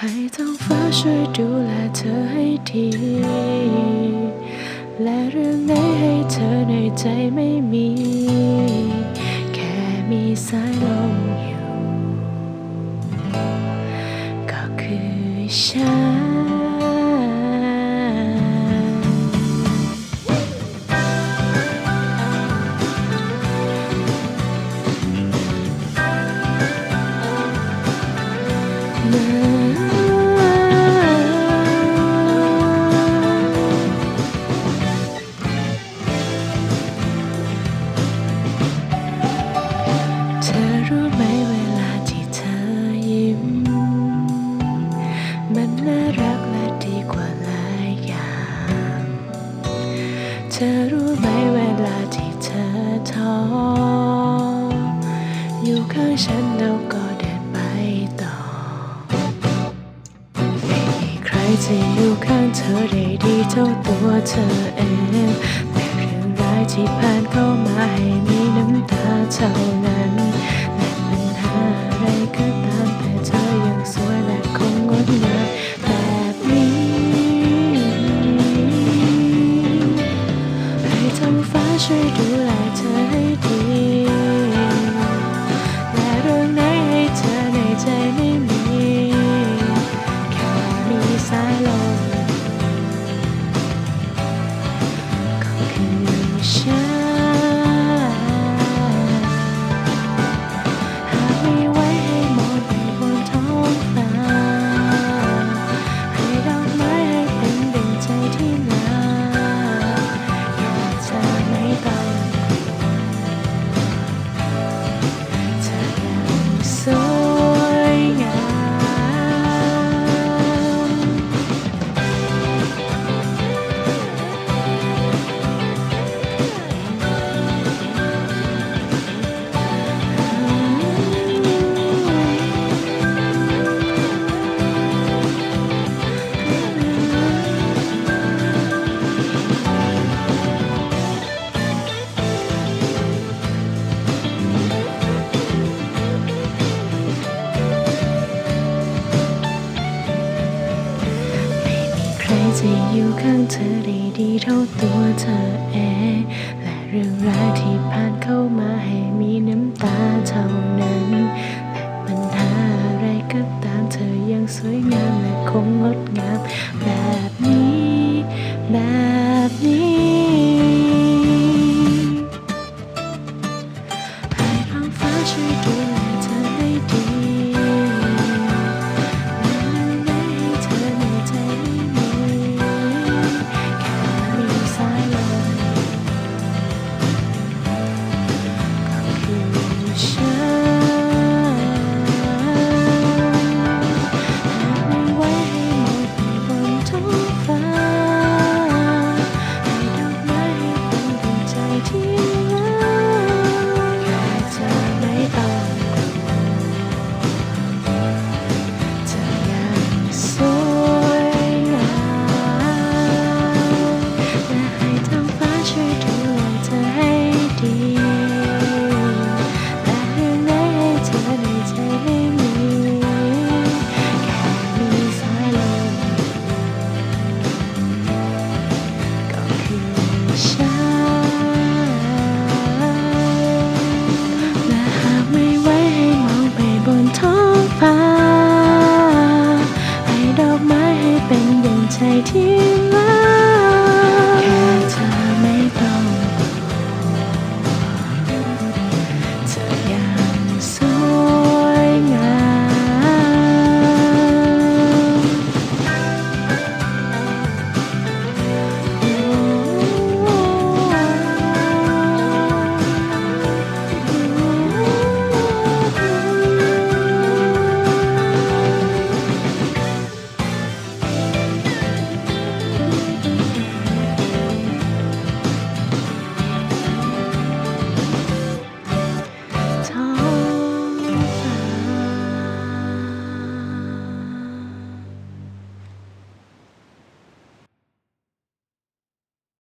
ให้ท้องฟ้าช่วยดูแลเธอให้ดี และเรื่องไหนให้เธอในใจไม่มี แค่มีสายลมอยู่ ก็คือฉัน ออยู่ข้างฉันเราก็เดินไปต่อ ไม่มีใครจะอยู่ข้างเธอได้ดีเท่าตัวเธอเองแต่เรื่องร้ายที่ผ่านเข้ามาให้มีน้ำตาเท่านั้น ช่วยดูแลเธอให้ดี ข้างเธอได้ดีเท่าตัวเธอเอง และเรื่องราวที่ผ่านเข้ามาให้มีน้ำตาเท่านั้น และปัญหาอะไรก็ตามเธอยังสวยงามและคงงดงามแบ